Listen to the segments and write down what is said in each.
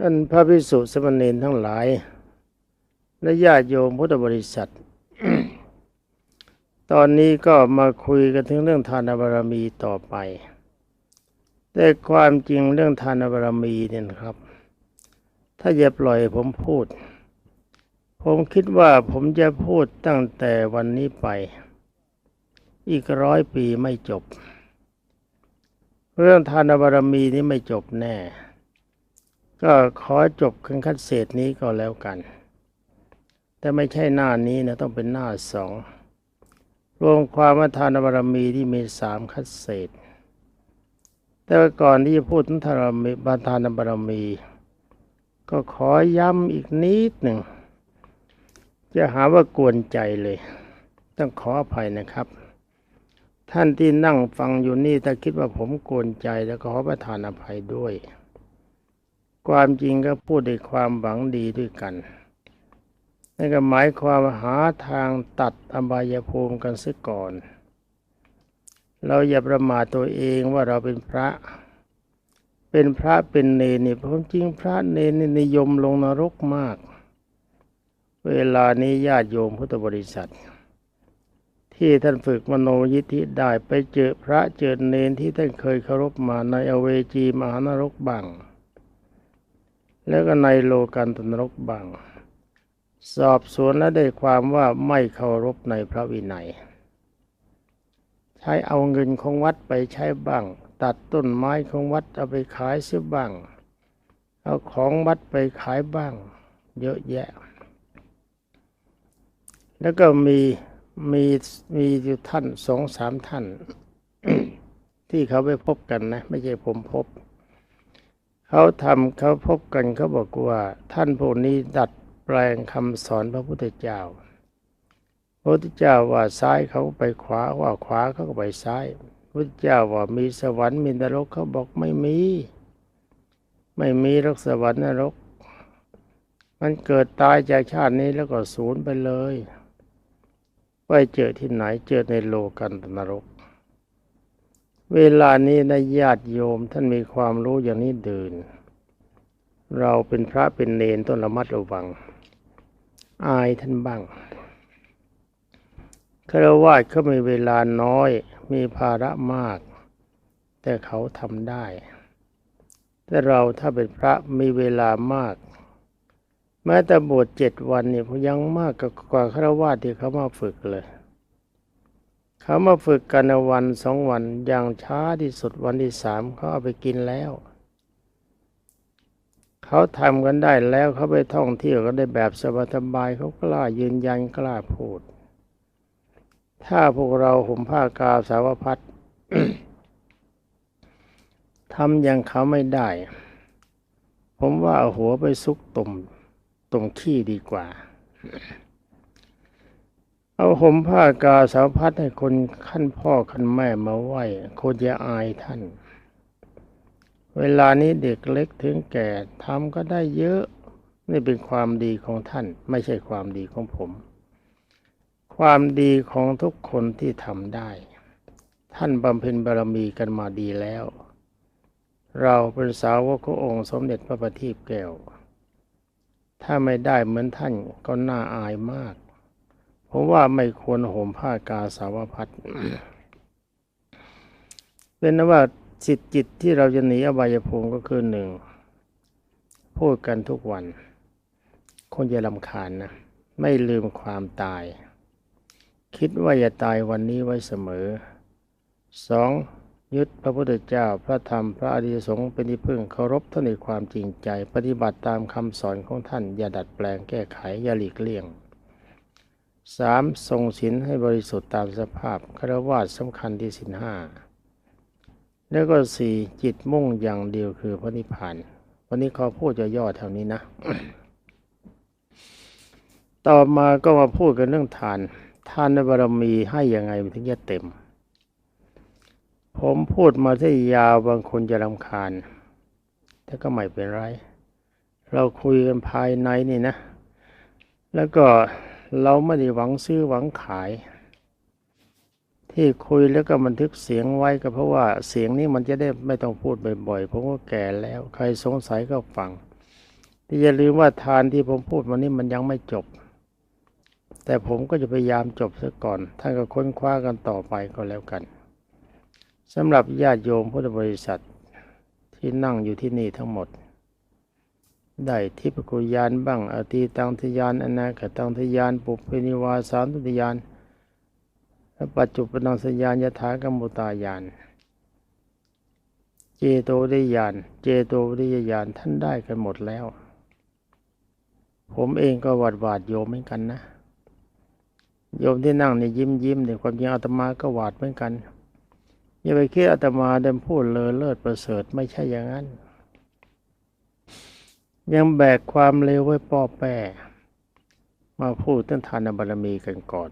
ท่านพระภิกษุสมณเณรทั้งหลาย และญาติโยมพุทธบริษัท ตอนนี้ก็มาคุยกันถึงเรื่องทานบารมีต่อไป แต่ความจริงเรื่องทานบารมีเนี่ยครับ ถ้าจะปล่อยผมพูด ผมคิดว่าผมจะพูดตั้งแต่วันนี้ไป อีกร้อยปีไม่จบ เรื่องทานบารมีนี้ไม่จบแน่ ก็ขอจบคันคัดเศษนี้ก็แล้วกัน แต่ไม่ใช่หน้านี้นะต้องเป็นหน้าสองรวมความว่าทานบารมีที่มีสามคัดเศษ แต่ก่อนที่จะพูดถึงทานบารมีบาทานบารมี ก็ขอย้ำอีกนิดหนึ่ง จะหาว่ากวนใจเลย ต้องขออภัยนะครับ ท่านที่นั่งฟังอยู่นี่ถ้าคิดว่าผมกวนใจแล้วก็ขอประทานอภัยด้วย ความจริงก็พูดด้วยความหวังดีด้วยกันนั่นก็หมายความหาทางตัดอบายภูมิกันซะก่อน เราอย่าประมาทตัวเองว่าเราเป็นพระ เป็นพระเป็นเนรนี่ความจริงพระเนรนี่นิยมลงนรกมาก เวลานี้ญาติโยมพุทธบริษัท ที่ท่านฝึกมโนยิทธิได้ไปเจอพระเจอเนรที่ท่านเคยเคารพมาในอเวจีมหานรกบ้าง แล้วก็ในโลกันตนรกบ้าง สอบสวนและได้ความว่าไม่เคารพในพระวินัย ใช้เอาเงินของวัดไปใช้บ้าง ตัดต้นไม้ของวัดเอาไปขายเสียบ้าง เอาของวัดไปขายบ้าง เยอะแยะ แล้วก็มีมีมีอยู่ท่านสองสามท่าน ที่เขาไปพบกันนะ ไม่ใช่ผมพบ เขาทำเขาพบกันเขาบอกว่า ท่านพวกนี้ดัดแปลงคำสอนพระพุทธเจ้า พระพุทธเจ้าว่าซ้ายเขาไปขวาว่าขวาเขาก็ไปซ้ายพระพุทธเจ้าว่ามีสวรรค์มีนรกเขาบอกไม่มี ไม่มีรกสวรรค์นรก มันเกิดตายจากชาตินี้แล้วก็สูญไปเลย ไปเจอที่ไหนเจอในโลกันนรก เวลานี้นะญาติโยมท่านมีความรู้อย่างนี้เดิน เราเป็นพระเป็นเนนต้องระมัดระวัง อายท่านบ้างคารวะเขามีเวลาน้อย มีภาระมาก แต่เขาทำได้ แต่เราถ้าเป็นพระมีเวลามาก แม้แต่บวชเจ็ดวันนี่พยังมากกว่าคารวะที่เขามาฝึกเลย เขามาฝึกกันวันสองวันอย่างช้าที่สุดวันที่สามเขาเอาไปกินแล้ว เขาทำกันได้แล้วเขาไปท่องเที่ยวก็ได้แบบสบายๆเขากล้ายืนยันกล้าพูด ถ้าพวกเราห่มผ้ากาสาวพัดทำอย่างเขาไม่ได้ ผมว่าเอาหัวไปซุกตุ่มตุ่มขี้ดีกว่า เอาห่มผ้ากาสาวพัดให้คนขั้นพ่อขั้นแม่มาไหว้คนจะอายท่าน เวลานี้เด็กเล็กถึงแก่ทำก็ได้เยอะนี่เป็นความดีของท่าน ไม่ใช่ความดีของผม ความดีของทุกคนที่ทำได้ ท่านบำเพ็ญบารมีกันมาดีแล้ว เราเป็นสาวกขององค์สมเด็จพระบัณฑิตแก้ว ถ้าไม่ได้เหมือนท่านก็น่าอายมาก ผมว่าไม่ควรห่มผ้ากาสาวพัดเป็นนว่าสิทธิจิตที่เราจะหนีอบายภูมิก็คือหนึ่งพูดกันทุกวัน คนจะลำคาญนะ ไม่ลืมความตาย คิดว่าอย่าตายวันนี้ไว้เสมอสองยึดพระพุทธเจ้าพระธรรมพระอริยสงฆ์เป็นที่พึ่งเคารพท่านในความจริงใจ ปฏิบัติตามคำสอนของท่านอย่าดัดแปลงแก้ไขอย่าหลีกเลี่ยง สามทรงศีลให้บริสุทธิ์ตามสภาพคารวะสำคัญที่ศีลห้าแล้วก็สี่จิตมุ่งอย่างเดียวคือพระนิพพาน วันนี้ขอพูดจะย่อแถวนี้นะ ต่อมาก็มาพูดกันเรื่องทาน ทานในบารมีให้ยังไงมันถึงจะเต็ม ผมพูดมาที่ยาวบางคนจะรำคาญ แต่ก็ไม่เป็นไร เราคุยกันภายในนี่นะ แล้วก็ เราไม่ได้หวังซื้อหวังขาย ที่คุยแล้วก็บันทึกเสียงไว้ก็เพราะว่าเสียงนี้มันจะได้ไม่ต้องพูดบ่อยๆเพราะว่าแก่แล้วใครสงสัยก็ฟังแต่อย่าลืมว่าทานที่ผมพูดมานี่มันยังไม่จบ แต่ผมก็จะพยายามจบซะก่อน ท่านก็ค้นคว้ากันต่อไปก็แล้วกันสำหรับญาติโยมพุทธบริษัทที่นั่งอยู่ที่นี่ทั้งหมด ได้ทิพกุยานบ้างอตีตังทยานอนาคตังทยาน ปุเพนิวาสานตุทยานและปัจจุปนังสยานยถากรรมุตายาน เจโตวิริยาน เจโตวิริยญาณท่านได้กันหมดแล้ว ผมเองก็หวาดหวาดโยมเหมือนกันนะ โยมที่นั่งเนี่ยยิ้มยิ้มเนี่ยความจริงอาตมาก็หวาดเหมือนกัน อย่าไปคิดอาตมาเดิมพูดเลอเลิศประเสริฐไม่ใช่อย่างนั้น ยังแบกความเลวไว้ป้อแป้มาพูดเรื่องทานบารมีกันก่อน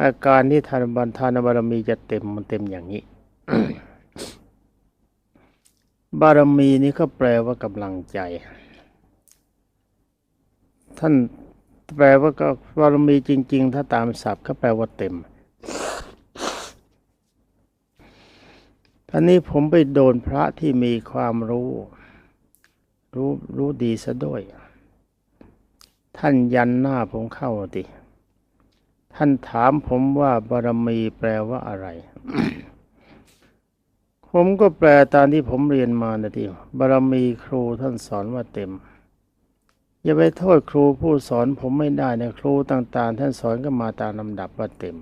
อาการที่ทานบารทานบารมีจะเต็มมันเต็มอย่างนี้ บารมีนี้ก็แปลว่ากำลังใจ ท่านแปลว่าก็บารมีจริง ๆ ถ้าตามศัพท์ก็แปลว่าเต็มท่านนี้ผมไปโดนพระที่มีความรู้ รู้รู้ดีซะด้วย ท่านยันหน้าผมเข้าติ ท่านถามผมว่าบารมีแปลว่าอะไร ผมก็แปลตามที่ผมเรียนมานะที่บารมีครูท่านสอนว่าเต็ม อย่าไปโทษครูผู้สอนผมไม่ได้นะครูต่างๆ ท่านสอนก็มาตามลำดับว่าเต็ม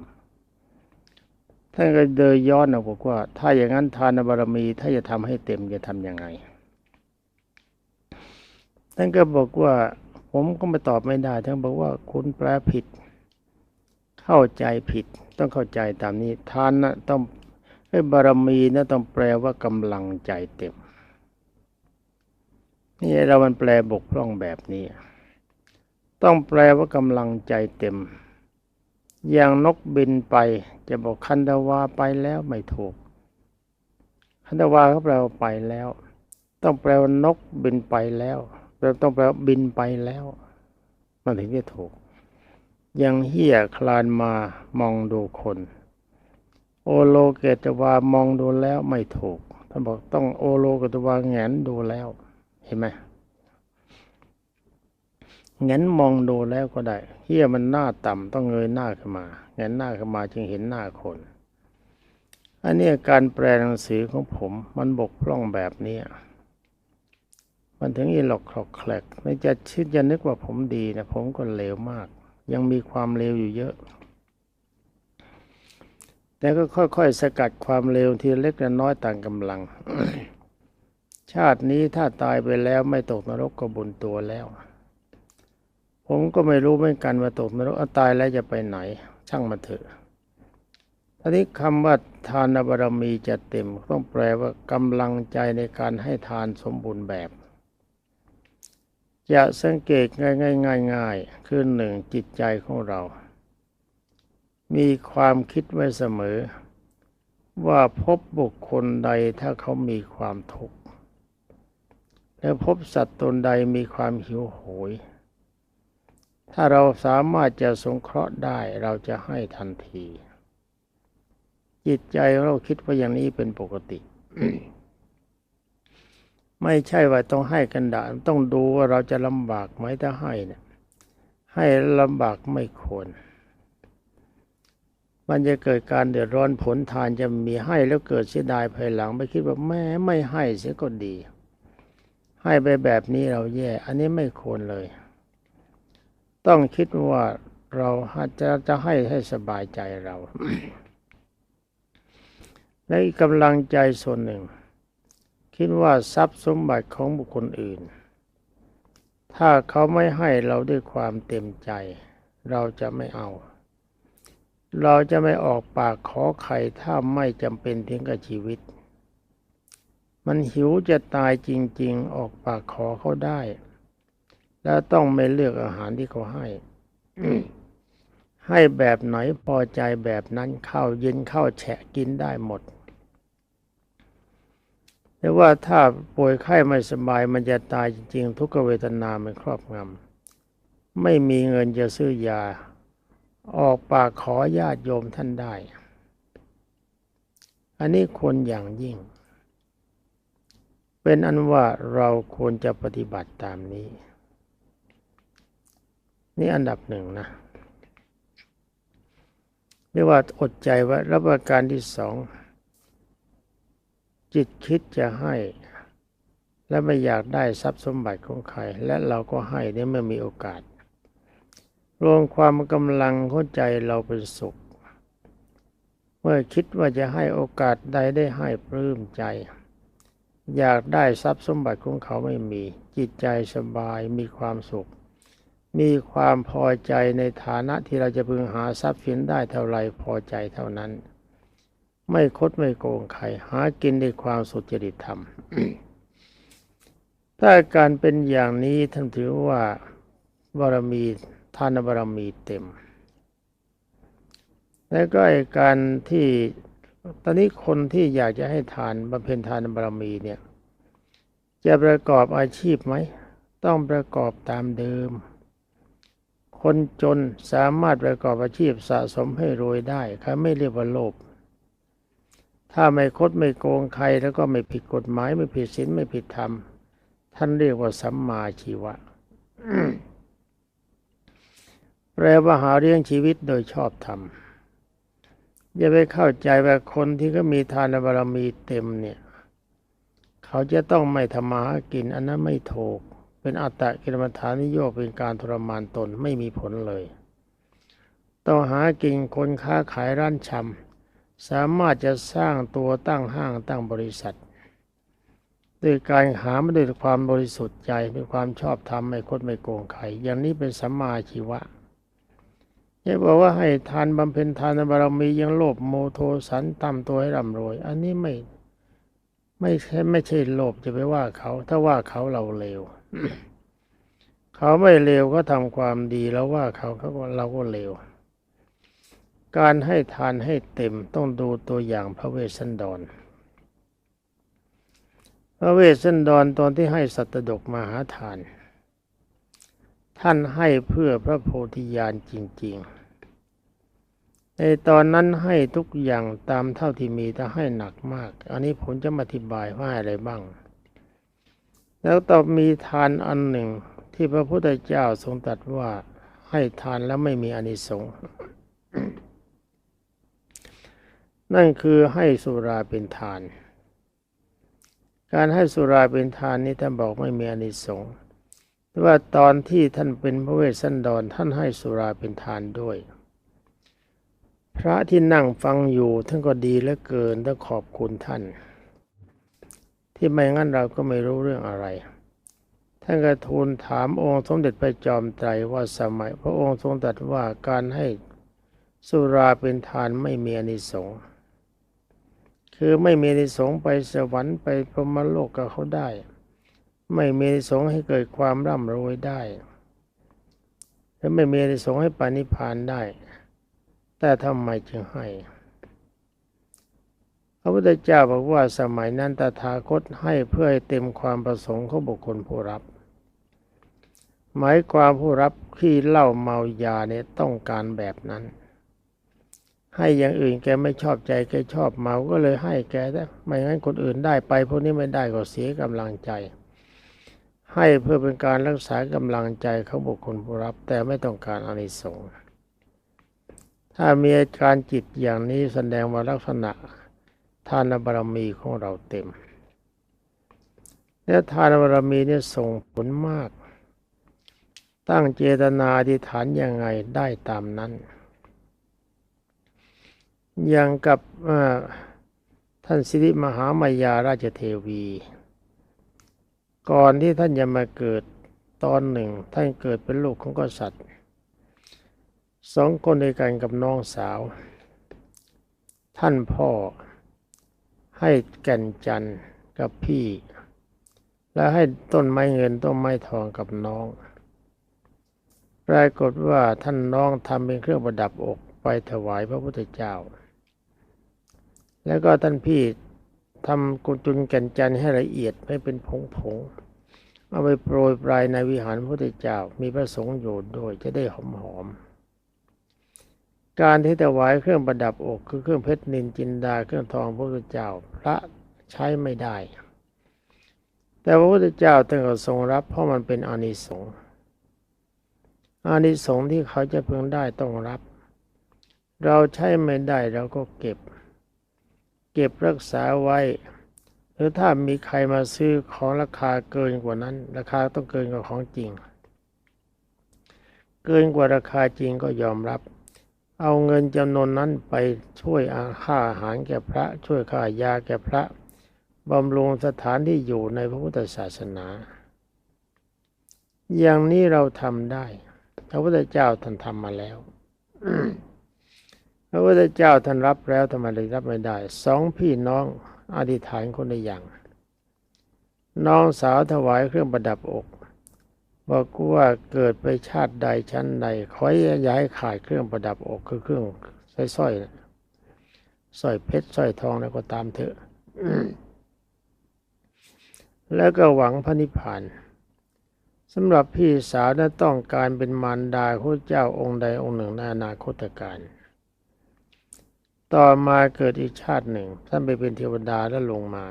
ท่านก็เดินย้อนออกบอกว่า ถ้าอย่างนั้นทานบารมี ถ้าจะทำให้เต็มจะทำยังไง ท่านก็บอกว่าผมก็ไม่ตอบไม่ได้ ท่านบอกว่าคุณแปลผิด เข้าใจผิด ต้องเข้าใจตามนี้ทานนะต้องให้บารมีนะต้องแปลว่ากำลังใจเต็มนี่เรามันแปลบกพร่องแบบนี้ ต้องแปลว่ากำลังใจเต็ม อย่างนกบินไป จะบอกคันดาวาไปแล้วไม่ถูก คันดาวาเขาแปลว่าไปแล้ว ต้องแปลว่านกบินไปแล้ว แปลต้องแปลว่าบินไปแล้ว มันถึงจะถูกย่างเหี้ยคลานมามองดูคน โอโลเกตวามองดูแล้วไม่ถูกท่านบอกต้องโอโลเกตวาแงนดูแล้ว เห็นไหมแงนมองดูแล้วก็ได้เหี้ยมันหน้าต่ำต้องเงยหน้าขึ้นมาแงนหน้าขึ้นมาจึงเห็นหน้าคน อันนี้การแปลหนังสือของผมมันบกพร่องแบบนี้ มันถึงอีหลอกคลอกแคลกไม่จะชิดจะนึกว่าผมดีนะผมก็เลวมาก ยังมีความเลวอยู่เยอะ แต่ก็ค่อยๆ สกัดความเลวทีเล็กและน้อยต่างกำลัง ชาตินี้ถ้าตายไปแล้วไม่ตกนรกก็บุญตัวแล้ว ผมก็ไม่รู้เหมือนกันว่าตกนรกตายแล้วจะไปไหน ช่างมันเถอะทีนี้คำว่าทานบารมีจะเต็ม ต้องแปลว่ากำลังใจในการให้ทานสมบูรณ์แบบ จะสังเกตง่ายง่ายง่ายคือหนึ่งจิตใจของเรา มีความคิดไว้เสมอ ว่าพบบุคคลใดถ้าเขามีความทุกข์แล้วพบสัตว์ตนใดมีความหิวโหย ถ้าเราสามารถจะสงเคราะห์ได้เราจะให้ทันที จิตใจเราคิดว่าอย่างนี้เป็นปกติ ไม่ใช่ว่าต้องให้กันดาต้องดูว่าเราจะลำบากไหมถ้าให้เนี่ยให้ลำบากไม่ควร มันจะเกิดการเดือดร้อนผลทานจะมีให้แล้วเกิดเสียดายภายหลัง ไม่คิดว่าแม่ไม่ให้เสียก็ดี ให้ไปแบบนี้เราแย่ อันนี้ไม่ควรเลย ต้องคิดว่าเราจะจะให้ให้สบายใจเรา และอีกกำลังใจส่วนหนึ่ง คิดว่าทรัพย์สมบัติของบุคคลอื่น ถ้าเขาไม่ให้เราด้วยความเต็มใจ เราจะไม่เอา เราจะไม่ออกปากขอใครถ้าไม่จำเป็นถึงกับชีวิต มันหิวจะตายจริง ๆ ออกปากขอเขาได้ แล้วต้องไม่เลือกอาหารที่เขาให้ให้แบบไหนพอใจแบบนั้นข้าวเย็นข้าวแฉะกินได้หมด แต่ว่าถ้าป่วยไข้ไม่สบายมันจะตายจริง ๆ ทุกเวทนามันครอบงำไม่มีเงินจะซื้อยา ออกปากขอญาติโยมท่านได้ อันนี้คนอย่างยิ่ง เป็นอันว่าเราควรจะปฏิบัติตามนี้ นี่อันดับหนึ่งนะเรียกว่าอดใจไว้รับประการที่สอง จิตคิดจะให้ และไม่อยากได้ทรัพย์สมบัติของใคร และเราก็ให้เนี่ยเมื่อมีโอกาส รวมความกำลังเข้าใจเราเป็นสุข เมื่อคิดว่าจะให้โอกาสใดได้ให้ปลื้มใจ อยากได้ทรัพย์สมบัติของเขาไม่มี จิตใจสบายมีความสุข มีความพอใจในฐานะที่เราจะพึงหาทรัพย์สินได้เท่าไรพอใจเท่านั้น ไม่คดไม่โกงใครหากินด้วยความสุจริตธรรม ถ้าการเป็นอย่างนี้ท่านถือว่าบารมีทานบารมีเต็ม แล้วก็ไอการที่ตอนนี้คนที่อยากจะให้ทานบำเพ็ญทานบารมีเนี่ย จะประกอบอาชีพไหม ต้องประกอบตามเดิม คนจนสามารถประกอบอาชีพสะสมให้รวยได้เขาไม่เรียกว่าโลภ ถ้าไม่คดไม่โกงใครแล้วก็ไม่ผิดกฎหมายไม่ผิดศีลไม่ผิดธรรม ท่านเรียกว่าสัมมาชีวะแปลว่าหาเลี้ยงชีวิตโดยชอบธรรมอย่าไปเข้าใจว่าคนที่ก็มีทานบารมีเต็มเนี่ย เขาจะต้องไม่ทำมาหากินอันนั้นไม่ถูก เป็นอัตตะกิลมัฐานิโยคเป็นการทรมานตนไม่มีผลเลย ต้องหากินคนค้าขายร้านชำ สามารถจะสร้างตัวตั้งห้างตั้งบริษัทด้วยการหามาด้วยความบริสุทธิ์ใจด้วยความชอบธรรมไม่คดไม่โกงใครอย่างนี้เป็นสัมมาชีวะอย่าบอกว่าให้ทานบำเพ็ญทานบารมียังโลภโมโทสันต่ำตัวให้ร่ำรวย อันนี้ไม่ไม่ใช่ไม่ใช่โลภจะไปว่าเขา ถ้าว่าเขาเราเลวเขาไม่เลวก็ทำความดีแล้วว่าเขาเขาก็เราก็เลว การให้ทานให้เต็มต้องดูตัวอย่างพระเวสสันดร พระเวสสันดรตอนที่ให้สัตดกมหาทาน ท่านให้เพื่อพระโพธิญาณจริง ๆ ในตอนนั้นให้ทุกอย่างตามเท่าที่มีแต่ให้หนักมาก อันนี้ผมจะมาอธิบายว่าอะไรบ้าง แล้วต่อมีทานอันหนึ่งที่พระพุทธเจ้าทรงตรัสว่าให้ทานแล้วไม่มีอานิสงส์ นั่นคือให้สุราเป็นทาน การให้สุราเป็นทานนี้ท่านบอกไม่มีอนิสงส์แต่ว่าตอนที่ท่านเป็นพระเวสสันดรท่านให้สุราเป็นทานด้วย พระที่นั่งฟังอยู่ท่านก็ดีเหลือเกินต้องขอบคุณท่าน ที่ไม่งั้นเราก็ไม่รู้เรื่องอะไร ท่านก็ทูลถามองค์สมเด็จพระจอมไตรว่าสมัย พระองค์ทรงตรัสว่าการให้สุราเป็นทานไม่มีอนิสงส์ คือไม่มีอานิสงไปสวรรค์ไปพรหมโลกกับเขาได้ ไม่มีอานิสงให้เกิดความร่ำรวยได้ และไม่มีอานิสงให้ปานิพานได้ แต่ทำไมจึงให้พระพุทธเจ้าบอกว่าสมัยนั้นตถาคตให้เพื่อให้เต็มความประสงค์ของบุคคลผู้รับ หมายความผู้รับที่เล้าเมายาเนี่ยต้องการแบบนั้น ให้อย่างอื่นแกไม่ชอบใจแกชอบเมาก็เลยให้แกแต่ไม่งั้นคนอื่นได้ไปพวกนี้ไม่ได้ก็เสียกำลังใจ ให้เพื่อเป็นการรักษากำลังใจของบุคคลผู้รับ แต่ไม่ต้องการอานิสงส์ถ้ามีอาการจิตอย่างนี้แสดงว่าลักษณะทานบารมีของเราเต็มและทานบารมีเนี่ยส่งผลมาก ตั้งเจตนาอธิษฐานยังไงได้ตามนั้น อย่างกับท่านสิริมหามายาราชเทวี ก่อนที่ท่านจะมาเกิดตอนหนึ่ง ท่านเกิดเป็นลูกของกษัตริย์สองคนด้วยกันกับน้องสาว ท่านพ่อให้แก่นจันทร์กับพี่ และให้ต้นไม้เงินต้นไม้ทองกับน้องปรากฏว่าท่านน้องทำเป็นเครื่องประดับอกไปถวายพระพุทธเจ้า แล้วก็ท่านพี่ทำกุจุนแก่นจันให้ละเอียดให้เป็นผงผงๆเอาไปโปรยปลายในวิหารพระพุทธเจ้ามีพระสงฆ์อยู่ด้วยจะได้หอมหอมๆการที่ถวายเครื่องประดับอกคือเครื่องเพชรนินจินดาเครื่องทองพระพุทธเจ้าพระใช้ไม่ได้ แต่พระพุทธเจ้าท่านก็ทรงรับเพราะมันเป็นอานิสงส์อานิสงส์ที่เขาจะพึงได้ต้องรับ เราใช้ไม่ได้เราก็เก็บ เก็บรักษาไว้ หรือถ้ามีใครมาซื้อของราคาเกินกว่านั้น ราคาต้องเกินกว่าของจริง เกินกว่าราคาจริงก็ยอมรับ เอาเงินจำนวนนั้นไปช่วยอาค่าอาหารแก่พระ ช่วยค่ายาแก่พระบำรุงสถานที่อยู่ในพระพุทธศาสนา อย่างนี้เราทำได้ พระพุทธเจ้าท่านทำมาแล้ว ระพุทธเจ้าท่านรับแล้วทำไมเลยรับไม่ได้สองพี่น้องอธิษฐานคนละอย่าง น้องสาวถวายเครื่องประดับอก บอกว่าเกิดไปชาติใดชั้นใดขออย่าให้ขาดเครื่องประดับอกคือเครื่องสร้อยๆนะสร้อยเพชรสร้อยทองแล้วก็ตามเถอะแล้วก็หวังพระนิพพานสำหรับพี่สาวนั้นต้องการเป็นมารดาพระเจ้าองค์ใดองค์หนึ่งในอนาคตการ ต่อมาเกิดอีกชาติหนึ่ง ท่านไปเป็นเทวดาแล้วลงมา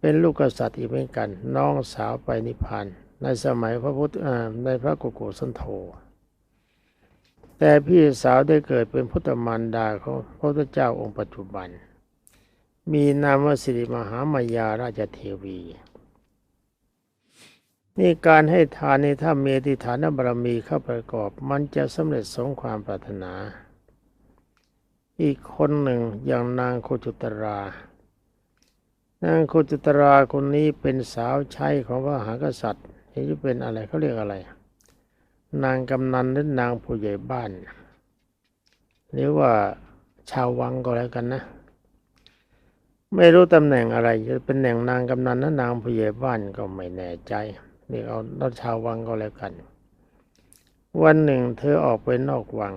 เป็นลูกกษัตริย์อีกเหมือนกัน น้องสาวไปนิพพานในสมัยพระพุทธในพระกุโกสันโธแต่พี่สาวได้เกิดเป็นพุทธมารดาของพระพุทธเจ้าองค์ปัจจุบัน มีนามว่าสิริมหามายาราชเทวี นี่การให้ทานในถ้ามีอธิฐานบารมีเข้าประกอบ มันจะสำเร็จสมความปรารถนา อีกคนหนึ่งอย่างนางโคจุตรา นางโคจุตราคนนี้เป็นสาวใช้ของพระมหากษัตริย์ห็นจะเป็นอะไรเขาเรียกอะไร นางกำนันหรือนางผู้ใหญ่บ้าน หรือว่าชาววังก็แล้วกันนะ ไม่รู้ตำแหน่งอะไรจะเป็นแหน่งนางกำนันหรือนางผู้ใหญ่บ้านก็ไม่แน่ใจเรียกเอาเราชาววังก็แล้วกัน วันหนึ่งเธอออกไปนอกวัง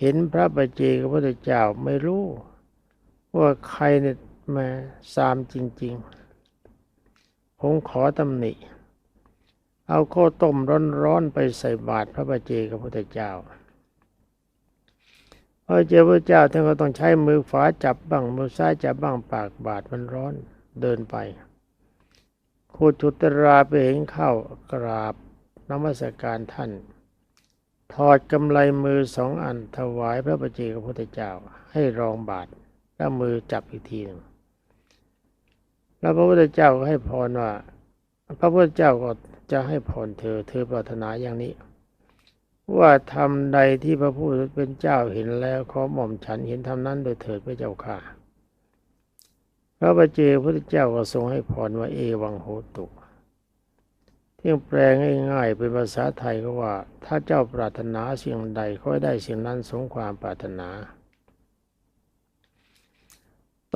เห็นพระประเจกับพระเจ้าไม่รู้ว่าใครเนี่ยมาซามจริง ๆ ผมขอตำหนิ เอาข้าวต้มร้อนๆไปใส่บาตรพระประเจกับพระเจ้าพอเจอพระเจ้าท่านก็ต้องใช้มือขวาจับบ้างมือซ้ายจับบ้างปากบาดมันร้อนเดินไปโคจุตราไปเห็นเข้ากราบนมัสการท่าน ถอดกำไลมือสองอันถวายพระประเจกับพระเจ้าให้รองบาทแล้วมือจับอีกทีหนึ่งแล้วพระพุทธเจ้าก็ให้พรว่า พระพุทธเจ้าก็จะให้พรเธอ เธอปรารถนาอย่างนี้ ว่าทำใดที่พระผู้เป็นเจ้าเห็นแล้วขอหม่อมฉันเห็นทำนั้นโดยเถิดพระเจ้าค่ะพระบาเจพระพุทธเจ้าก็ทรงให้พรว่าเอวังโหตุ ที่แปลง่ายๆเป็นภาษาไทยก็ว่า ถ้าเจ้าปรารถนาสิ่งใดขอให้ได้สิ่งนั้นสมความปรารถนา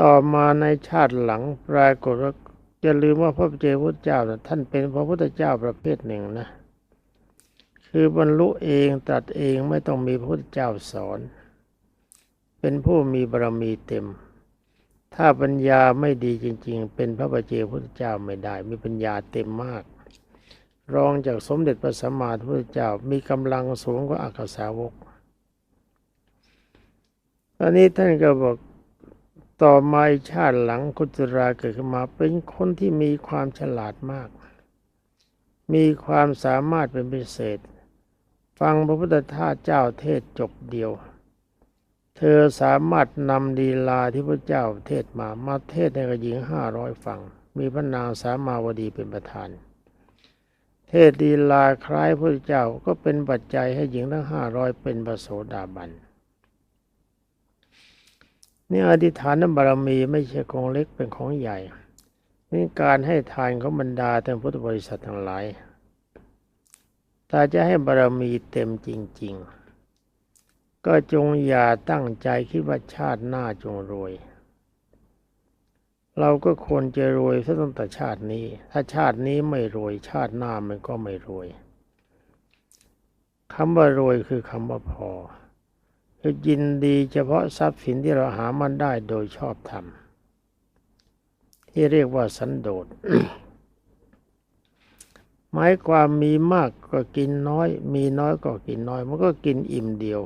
ต่อมาในชาติหลังปรากฏว่าจะลืมว่าพระเจ้าพุทธเจ้านะท่านเป็นพระพุทธเจ้าประเภทหนึ่งนะ คือบรรลุเองตรัสเองไม่ต้องมีพระพุทธเจ้าสอน เป็นผู้มีบารมีเต็ม ถ้าปัญญาไม่ดีจริง ๆ เป็นพระบัจเจพุทธเจ้าไม่ได้ มีปัญญาเต็มมาก รองจากสมเด็จพระสัมมาสัมพุทธเจ้ามีกำลังสูงกว่าอักษาวกตอนนี้ท่านก็บอกต่อมาชาติหลังกุจราเกิดขึ้นมาเป็นคนที่มีความฉลาดมาก มีความสามารถเป็นพิเศษ ฟังพระพุทธทาสเจ้าเทศจบเดียว เธอสามารถนำดีลาที่พระเจ้าเทศมามาเทศในกระหญิงห้าร้อยฟัง มีพระนางสามาวดีเป็นประธาน ทศดีลาคล้ายพระเจ้าก็เป็นปัจจัยให้หญิงทั้งห้าร้อยเป็นประโสดาบันนี่อธิษฐานบารมีไม่ใช่ของเล็กเป็นของใหญ่นี่การให้ทานของบรรดาท่านพุทธบริษัททั้งหลายถ้าจะให้บารมีเต็มจริง ๆ ก็จงอย่าตั้งใจคิดว่าชาติหน้าจงรวย เราก็ควรจะรวยซะตั้งแต่ชาตินี้ ถ้าชาตินี้ไม่รวยชาติหน้ามันก็ไม่รวยคำว่ารวยคือคำว่าพอคือยินดีเฉพาะทรัพย์สินที่เราหามันได้โดยชอบธรรมที่เรียกว่าสันโดษหมายความมีมากก็กินน้อย มีน้อยก็กินน้อย มันก็กินอิ่มเดียว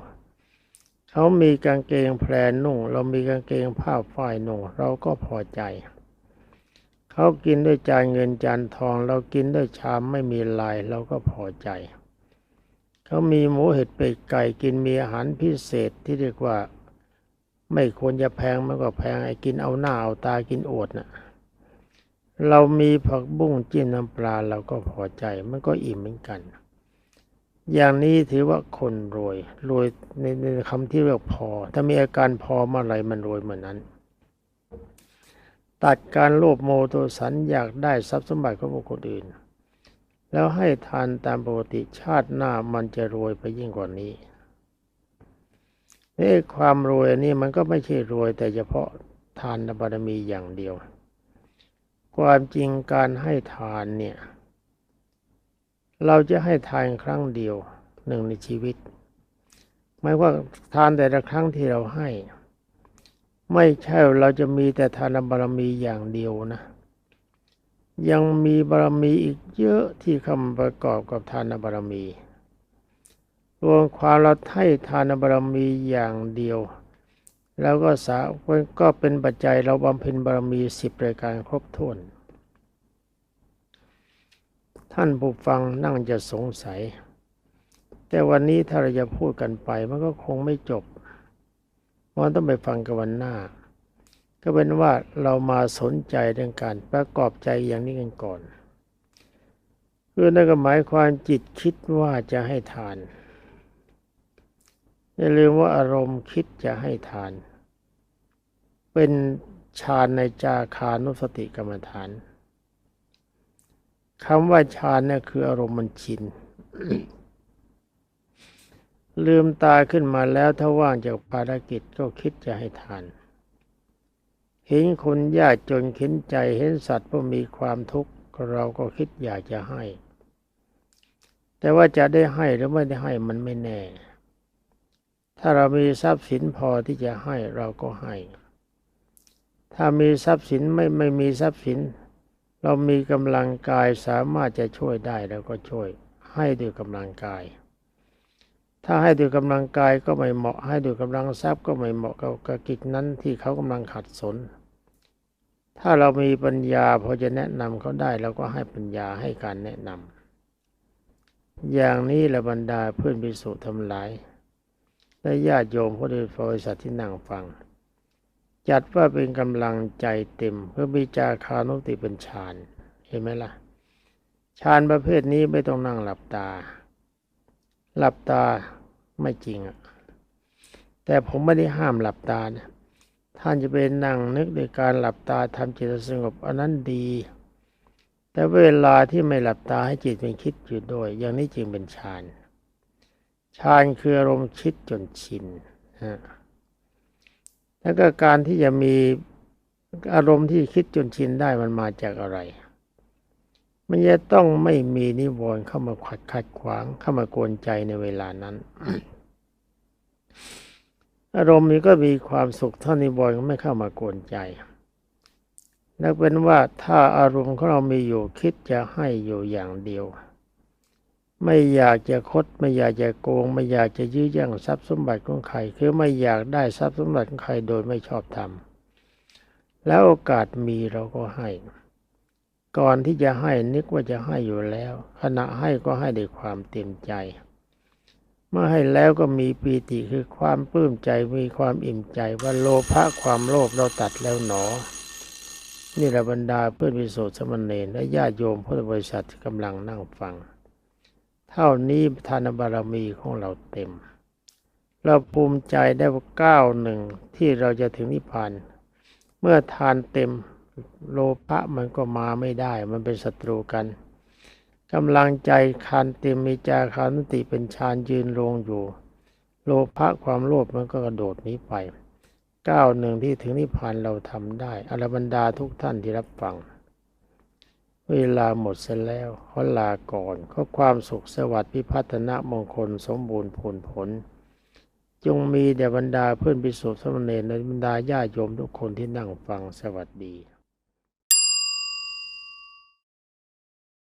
เขามีกางเกงแพรนุ่ง เรามีกางเกงผ้าฝ้ายนุ่ง เราก็พอใจ เขากินด้วยจานเงินจานทอง เรากินด้วยชามไม่มีลาย เราก็พอใจ เขามีหมูเห็ดเป็ดไก่กินมีอาหารพิเศษที่เรียกว่าไม่ควรจะแพงมันก็แพงไอ้กินเอาหน้าเอาตากินอดน่ะเรามีผักบุ้งจิ้มน้ำปลาเราก็พอใจมันก็อิ่มเหมือนกัน อย่างนี้ถือว่าคนรวย รวยในในคำที่เรียกพอ ถ้ามีอาการพอเมื่อไรมันรวยเหมือนนั้น ตัดการโลภโมโทสันอยากได้ทรัพย์สมบัติของบุคคลอื่น แล้วให้ทานตามปกติชาติหน้ามันจะรวยไปยิ่งกว่านี้นี่ความรวยนี่มันก็ไม่ใช่รวยแต่เฉพาะทานบารมีอย่างเดียว ความจริงการให้ทานเนี่ย เราจะให้ทานครั้งเดียวหนึ่งในชีวิตหมายว่าทานแต่ละครั้งที่เราให้ ไม่ใช่เราจะมีแต่ทานบารมีอย่างเดียวนะ ยังมีบารมีอีกเยอะที่คำประกอบกับทานบารมี รวมความเราให้ทานบารมีอย่างเดียว แล้วก็สาวก็เป็นปัจจัยเราบำเพ็ญบารมีสิบรายการครบถ้วน ท่านผู้ฟังนั่งจะสงสัย แต่วันนี้ถ้าเราจะพูดกันไปมันก็คงไม่จบมันต้องไปฟังกันวันหน้า ก็เป็นว่าเรามาสนใจเรื่องการประกอบใจอย่างนี้กันก่อนคือนั่นก็หมายความจิตคิดว่าจะให้ทานอย่าลืมว่าอารมณ์คิดจะให้ทาน เป็นฌานในจาคานุสติกรรมฐาน คำว่าฌานเนี่ยคืออารมณ์มันชิน ลืมตาขึ้นมาแล้วถ้าว่างจากภารกิจก็คิดจะให้ทาน เห็นคนยากจนเข็นใจเห็นสัตว์ว่ามีความทุกข์เราก็คิดอยากจะให้ แต่ว่าจะได้ให้หรือไม่ได้ให้มันไม่แน่ ถ้าเรามีทรัพย์สินพอที่จะให้เราก็ให้ ถ้ามีทรัพย์สินไม่ไม่มีทรัพย์สิน เรามีกำลังกายสามารถจะช่วยได้เราก็ช่วยให้ด้วยกำลังกาย ถ้าให้ด้วยกำลังกายก็ไม่เหมาะให้ด้วยกำลังทรัพย์ก็ไม่เหมาะกับกิจนั้นที่เขากำลังขัดสน ถ้าเรามีปัญญาพอจะแนะนำเขาได้เราก็ให้ปัญญาให้การแนะนำอย่างนี้ละบรรดาเพื่อนพิสุทำหลายและญาติโยมผู้ดีบริษัทที่นั่งฟัง จัดว่าเป็นกำลังใจเต็ม เพื่อมีจาคานุติเป็นฌานเห็นไหมล่ะฌานประเภทนี้ไม่ต้องนั่งหลับตา หลับตาไม่จริงอะแต่ผมไม่ได้ห้ามหลับตานะท่านจะไปนั่งนึกในการหลับตาทำจิตสงบอันนั้นดี แต่เวลาที่ไม่หลับตาให้จิตเป็นคิดอยู่ด้วย อย่างนี้จึงเป็นฌานฌานคืออารมณ์คิดจนชินฮะ แล้วก็การที่จะมีอารมณ์ที่คิดจนชินได้มันมาจากอะไรมันจะต้องไม่มีนิวรณ์เข้ามาขัดขัดขวางเข้ามากวนใจในเวลานั้น อารมณ์นี้ก็มีความสุขเท่านิวรณ์ไม่เข้ามากวนใจนักเป็นว่าถ้าอารมณ์ของเรามีอยู่คิดจะให้อยู่อย่างเดียว ไม่อยากจะคดไม่อยากจะโกง ไม่อยากจะยื้อแย่งทรัพย์สมบัติของใครคือไม่อยากได้ทรัพย์สมบัติของใครโดยไม่ชอบธรรมแล้วโอกาสมีเราก็ให้ ก่อนที่จะให้นึกว่าจะให้อยู่แล้ว ขณะให้ก็ให้ด้วยความเต็มใจ เมื่อให้แล้วก็มีปีติคือความปลื้มใจมีความอิ่มใจว่าโลภะความโลภเราตัดแล้วหนอ นี่แหละบรรดาเพื่อนวิโสสมณเณรและญาติโยมพุทธบริษัทกำลังนั่งฟัง เท่านี้ทานบารมีของเราเต็ม เราภูมิใจได้ว่าก้าวหนึ่งที่เราจะถึงนิพพาน เมื่อทานเต็มโลภะมันก็มาไม่ได้ มันเป็นศัตรูกันกำลังใจคานเต็มมีจาคานติเป็นฌานยืนลงอยู่ โลภะความโลภมันก็กระโดดนี้ไปก้าวหนึ่งที่ถึงนิพพานเราทำได้อรบรรดาทุกท่านที่รับฟัง เวลาหมดเสร็จแล้วขอลาก่อนขอความสุขสวัสดิ์พิพัฒนมงคลสมบูรณ์ผลผล จงมีแด่บรรดาเพื่อนพิสุทธิ์สมณีในบรรดาญาโยมทุกคนที่นั่งฟังสวัสดี